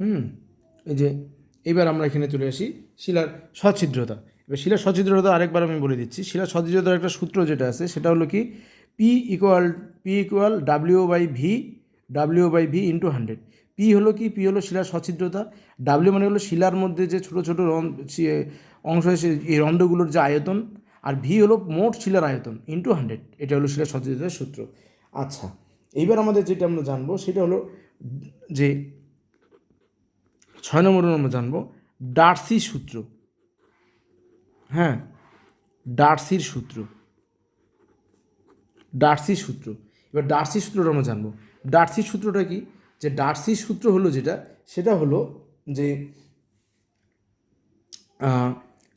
হুম, এই যে, এবার আমরা এখানে চলে আসি শিলার সচ্ছিদ্রতা। এবার শিলার সচ্ছিদ্রতা আরেকবার আমি বলে দিচ্ছি। শিলার সচ্ছিদ্রতার একটা সূত্র যেটা আছে, সেটা হলো কি P equal P equal W by V W by V into hundred P হলো কি? পি হলো শিলার সচ্ছিদ্রতা। ডাব্লিউ মানে হলো শিলার মধ্যে যে ছোটো ছোটো অংশ এই রন্ধ্রগুলোর যে আয়তন, আর ভি হলো মোট শিলার আয়তন ইন্টু হান্ড্রেড এটা হলো শিলার সচ্ছিদ্রতার সূত্র। আচ্ছা এইবার আমাদের যেটা আমরা জানব, সেটা হলো যে ছয় নম্বর আমরা জানব, ডার্সি সূত্র। হ্যাঁ ডার্সির সূত্র। ডার্সি সূত্র। এবার ডার্সি সূত্রটা আমরা জানব। ডার্সি সূত্রটা কি? যে ডার্সি সূত্র হলো যেটা, সেটা হলো যে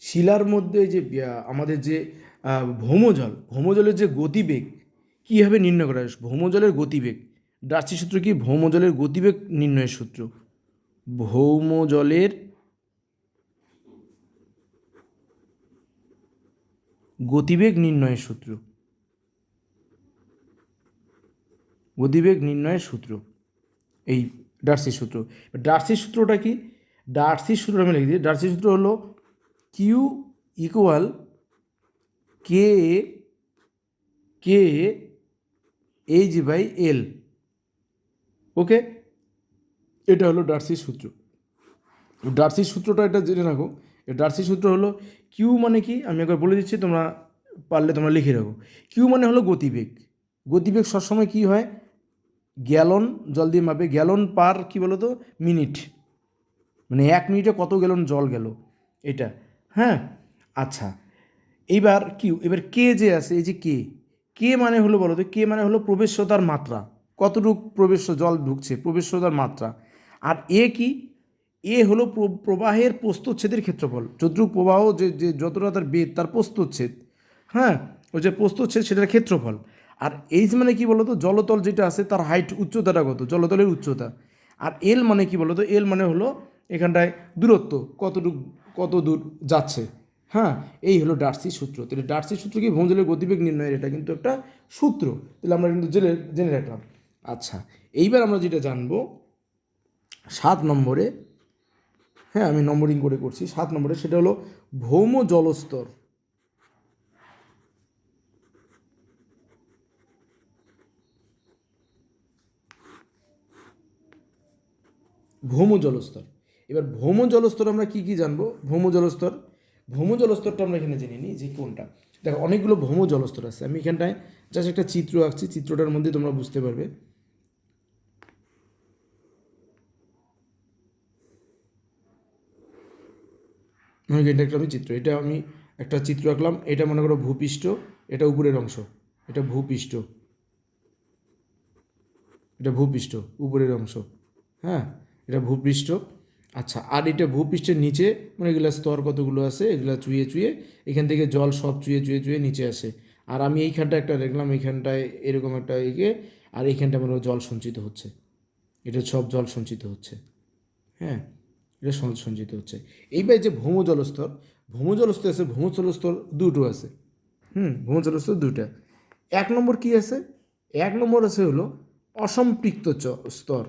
শিলার মধ্যে যে আমাদের যে ভৌমজল, ভৌমজলের যে গতিবেগ, কীভাবে নির্ণয় করা হয়? ভৌমজলের গতিবেগ। ডার্সি সূত্র কি? ভৌমজলের গতিবেগ নির্ণয়ের সূত্র। ভৌমজলের গতিবেগ নির্ণয়ের সূত্র। গতিবেগ নির্ণয়ের সূত্র। এই ডার্সি সূত্র। ডার্সি সূত্রটা কি? ডার্সি সূত্র আমি লিখে দিই। ডার্সি সূত্র হলো Q equal K K H by L okay এটা হলো ডার্সি সূত্র। ডার্সি সূত্রটা এটা জেনে রাখো। এই ডার্সি সূত্র হলো কিউ মানে কি? আমি একবার বলে দিচ্ছি, তোমরা পারলে তোমরা লিখে রাখো। কিউ মানে হলো গতিবেগ। গতিবেগ সবসময় কী হয়? গ্যালন, জল দিয়ে মাপে। গ্যালন পার কি বলো তো মিনিট। মানে এক মিনিটে কত গ্যালন জল গেল? এটা। হ্যাঁ? আচ্ছা। এইবার কিউ এবার কে যে আছে, এই যে কে কে মানে হলো বলো তো কে মানে হলো প্রবেশ্যতার মাত্রা। কতটুক প্রবেশ জল ঢুকছে? প্রবেশ্যতার মাত্রা। আর এ কি? এ হলো প্র- প্রবাহের প্রস্তচ্ছেদের ক্ষেত্রফল। যতটুকু প্রবাহ যে যে যতটা তার বেদ তার প্রস্তচ্ছেদ হ্যাঁ? ওই যে প্রস্তচ্ছেদ, সেটার ক্ষেত্রফল। আর এইচ মানে কি বলতো? জলতল যেটা আছে, তার হাইট উচ্চতাটা কত? জলতলের উচ্চতা। আর এল মানে কি বলতো? এল মানে হলো এখানটায় দূরত্ব, কতটুকু, কত দূর যাচ্ছে হ্যাঁ? এই হলো ডার্সি সূত্র। তাহলে ডার্সি সূত্র কি? ভৌমজলের গতিবেগ নির্ণয়ের এটা কিন্তু একটা সূত্র। তাহলে আমরা কিন্তু জেনে জেনে রাখলাম। আচ্ছা এইবার আমরা যেটা জানব সাত নম্বরে হ্যাঁ আমি নম্বরিং করে করছি, সাত নম্বরে, সেটা হলো ভৌম জলস্তর। ভৌম জলস্তর। এবার ভৌম জলস্তর আমরা কি কি জানব? ভৌম জলস্তর, ভৌম জলস্তরটা আমরা এখানে জেনে নিই যে কোনটা। দেখো, অনেকগুলো ভৌম জলস্তর আছে। আমি এখানটায় জাস্ট একটা চিত্র আঁকছি, চিত্রটার মধ্যে তোমরা বুঝতে পারবে। করি এটা একটা আমি চিত্র, এটা আমি একটা চিত্র আঁকলাম, এটা মনে করো ভূপৃষ্ঠ, এটা উপরের অংশ, এটা ভূপৃষ্ঠ এটা ভূপৃষ্ঠ, উপরের অংশ হ্যাঁ এটা ভূপৃষ্ঠ আচ্ছা আর এটা ভূপৃষ্ঠের নিচে মানে এগুলো স্তর কতগুলো আছে, এগুলো চুয়ে চুয়ে, এখান থেকে জল সব চুয়ে চুয়ে চুয়ে নিচে আসে, আর আমি এইখানটা একটা দেখলাম, এইখানটায় এরকম একটা একে আর এইখানটা মনে জল সঞ্চিত হচ্ছে, এটা সব জল সঞ্চিত হচ্ছে হ্যাঁ এটা সঞ্চ- সঞ্চিত হচ্ছে। এইবার যে ভৌম জলস্তর ভৌম জলস্তর আছে, ভৌম জলস্তর দুটো আছে। হুম, ভৌম জলস্তর দুটা এক নম্বর কি আছে? এক নম্বর আছে হলো অসম্পৃক্ত স্তর।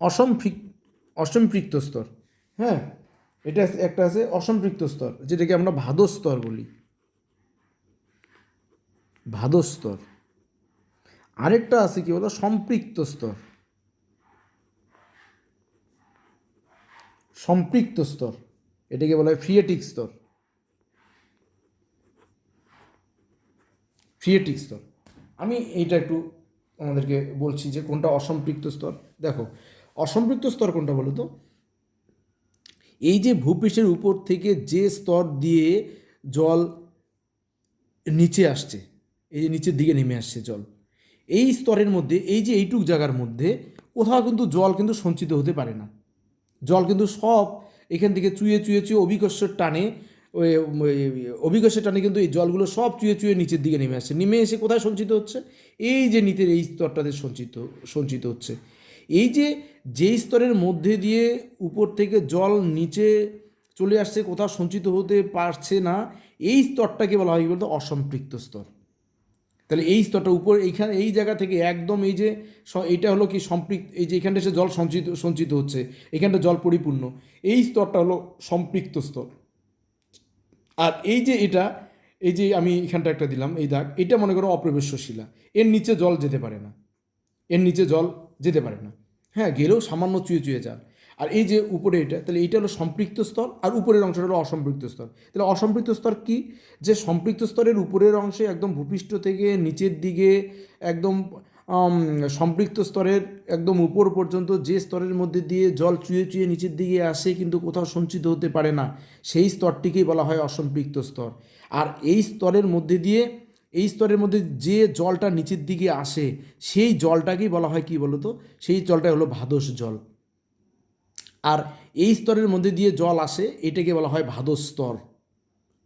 অসম্পৃক অসম্পৃক্ত স্তর। হ্যাঁ এটা একটা আছে অসম্পৃক্ত স্তর, যেটাকে আমরা ভাদস্তর বলি। ভাদস্তর আরেকটা আছে কি বলো? সম্পৃক্ত স্তর। সম্পৃক্ত স্তর, এটাকে বলা হয় ফ্রিয়েটিক স্তর। ফ্রিয়েটিক স্তর। আমি এইটা একটু আমাদেরকে বলছি যে কোনটা অসম্পৃক্ত স্তর। দেখো, অসম্পৃক্ত স্তর কোনটা বলো তো? এই যে ভূপৃষ্ঠের উপর থেকে যে স্তর দিয়ে জল নিচে আসছে, এই যে নিচের দিকে নেমে আসছে জল, এই স্তরের মধ্যে, এই যে এইটুক জায়গার মধ্যে কোথাও কিন্তু জল কিন্তু সঞ্চিত হতে পারে না। জল কিন্তু সব এখান থেকে চুয়ে চুয়ে চুয়ে অভিকর্ষের টানে অভিকর্ষের টানে কিন্তু এই জলগুলো সব চুয়ে চুয়ে নিচের দিকে নেমে আসছে। নেমে এসে কোথায় সঞ্চিত হচ্ছে? এই যে নিচের এই স্তরটাতে সঞ্চিত সঞ্চিত হচ্ছে। এই যে, যেই স্তরের মধ্যে দিয়ে উপর থেকে জল নিচে চলে আসছে, কোথাও সঞ্চিত হতে পারছে না, এই স্তরটাকে বলা হয় বলতো? অসম্পৃক্ত স্তর। তাহলে এই স্তরটা উপর, এইখানে, এই জায়গা থেকে একদম এই যে এইটা হলো কি সম্পৃক্ত, এই যে এখানটা সে জল সঞ্চিত সঞ্চিত হচ্ছে, এখানটা জল পরিপূর্ণ। এই স্তরটা হলো সম্পৃক্ত স্তর। আর এই যে এটা, এই যে আমি এখানটা একটা দিলাম, এই দাগ, এটা মনে করো অপ্রবেশ্য শিলা এর নিচে জল যেতে পারে না। এর নিচে জল যেতে পারে না। হ্যাঁ গেলেও সামান্য চুয়ে চুয়ে যান। আর এই যে উপরে এটা, তাহলে এইটা হলো সম্পৃক্ত স্তর আর উপরের অংশটা হলো অসম্পৃক্ত স্তর। তাহলে অসম্পৃক্ত স্তর কি? যে সম্পৃক্ত স্তরের উপরের অংশে একদম ভূপৃষ্ঠ থেকে নিচের দিকে একদম সম্পৃক্ত স্তরের একদম উপর পর্যন্ত যে স্তরের মধ্যে দিয়ে জল চুয়ে চুয়ে নিচের দিকে আসে কিন্তু কোথাও সঞ্চিত হতে পারে না, সেই স্তরটিকেই বলা হয় অসম্পৃক্ত স্তর। আর এই স্তরের মধ্যে দিয়ে, এই স্তরের মধ্যে যে জলটা নিচের দিকে আসে, সেই জলটাকেই বলা হয় কি বলতো? সেই জলটাই হলো ভাদস জল। আর এই স্তরের মধ্যে দিয়ে জল আসে, এটাকে বলা হয় ভাদস স্তর।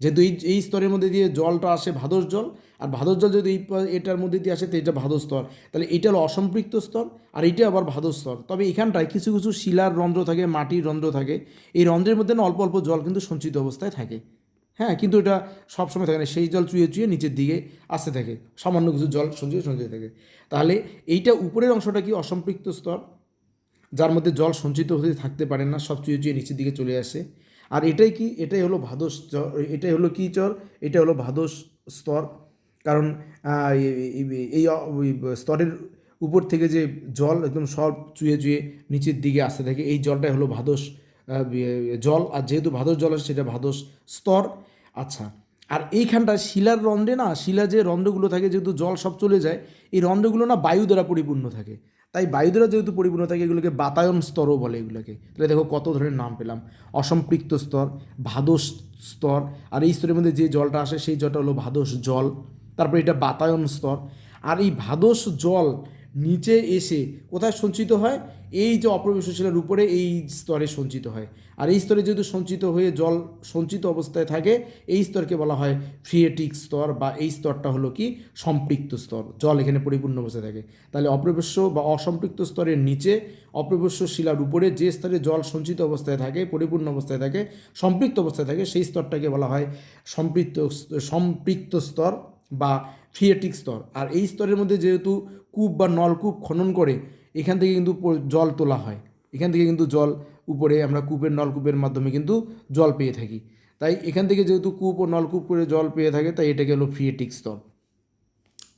যেহেতু এই এই স্তরের মধ্যে দিয়ে জলটা আসে ভাদস জল, আর ভাদস জল যদি এটার মধ্যে দিয়ে আসে, তো এটা ভাদস স্তর। তাহলে এটা হলো অসম্পৃক্ত স্তর, আর এটা আবার ভাদস স্তর। তবে এখানটায় কিছু কিছু শিলার রন্ধ্র থাকে, মাটির রন্ধ্র থাকে। এই রন্ধ্রের মধ্যে না অল্প অল্প জল কিন্তু সঞ্চিত অবস্থায় থাকে। হ্যাঁ কিন্তু এটা সবসময় থাকে না, সেই জল চুয়ে চুয়ে নিচের দিকে আসতে থাকে। সামান্য কিছু জল সঞ্চয় সঞ্চয় থাকে। তাহলে এইটা উপরের অংশটা কি অসম্পৃক্ত স্তর? যার মধ্যে জল সঞ্চিত হতে থাকতে পারে না, সব চুয়ে চুয়ে নিচের দিকে চলে আসে। আর এটাই কি, এটাই হলো ভাদস চ- এটাই হলো কি চর এটা হলো ভাদস স্তর। কারণ এই- স্তরের উপর থেকে যে জল একদম সব চুয়ে চুয়ে নিচের দিকে আসতে থাকে, এই জলটাই হলো ভাদস জল। আর যেহেতু ভাদস জল আছে সেটা ভাদস স্তর। আচ্ছা আর এইখানটা শিলার রন্ধ্রে না, শিলা যে রন্ধ্রগুলো থাকে, যেহেতু জল সব চলে যায়, এই রন্ধ্রগুলো না বায়ু দ্বারা পরিপূর্ণ থাকে। তাই বায়ু দ্বারা যেহেতু পরিপূর্ণ থাকে এগুলোকে বাতায়ন স্তরও বলে এগুলোকে। তাহলে দেখো কত ধরনের নাম পেলাম। অসম্পৃক্ত স্তর, ভাদস স্তর, আর এই স্তরের মধ্যে যে জলটা আসে, সেই জলটা হলো ভাদস জল। তারপরে এটা বাতায়ন স্তর। আর এই ভাদস জল নিচে এসে কোথায় সঞ্চিত হয়? এই যে অপ্রবেশ শিলার উপরে এই স্তরে সঞ্চিত হয়। আর এই স্তরে যেহেতু সঞ্চিত হয়ে জল সঞ্চিত অবস্থায় থাকে, এই স্তরকে বলা হয় ফ্রিয়েটিক স্তর বা এই স্তরটা হলো কি? সম্পৃক্ত স্তর। জল এখানে পরিপূর্ণ অবস্থায় থাকে। তাহলে অপ্রবেশ্য বা অসম্পৃক্ত স্তরের নিচে অপ্রবেশ্য শিলার উপরে যে স্তরে জল সঞ্চিত অবস্থায় থাকে, পরিপূর্ণ অবস্থায় থাকে, সম্পৃক্ত অবস্থায় থাকে, সেই স্তরটাকে বলা হয় সম্পৃক্ত সম্পৃক্ত স্তর বা ফিয়েটিক স্তর। আর এই স্তরের মধ্যে যেহেতু কূপ বা নলকূপ খনন করে, এখান থেকে কিন্তু জল তোলা হয়। এখান থেকে কিন্তু জল উপরে আমরা কূপের নলকূপের মাধ্যমে কিন্তু জল পেয়ে থাকি। তাই এখান থেকে যেহেতু কূপ ও নলকূপ করে জল পেয়ে থাকে, তাই এটাকে হলো ফ্রিয়েটিক স্তর।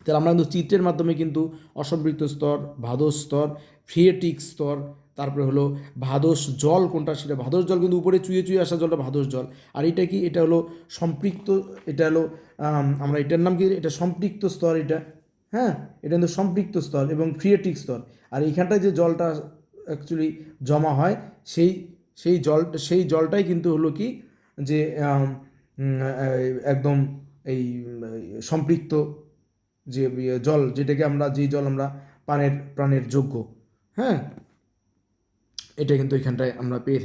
তাহলে আমরা কিন্তু চিত্রের মাধ্যমে কিন্তু অসম্পৃক্ত স্তর, ভাদস স্তর, ফ্রিয়েটিক স্তর, তারপরে হলো ভাদস জল কোনটা সেটা, ভাদস জল কিন্তু উপরে চুয়ে চুয়ে আসা জলটা ভাদস জল। আর এটা কি, এটা হলো সম্পৃক্ত, এটা হলো আমরা এটার নাম কি, এটা সম্পৃক্ত স্তর এটা। হ্যাঁ? এটা কিন্তু সম্পৃক্ত স্তর এবং ফ্রিয়েটিক স্তর। আর এইখানটায় যে জলটা অ্যাকচুয়ালি জমা হয়, সেই সেই জল, সেই জলটাই কিন্তু হলো কি যে একদম এই, সম্পৃক্ত যে জল, যেটাকে আমরা যেই জল আমরা পানের, প্রাণের যোগ্য হ্যাঁ? এটা কিন্তু এখানটায় আমরা পেয়ে থাকি।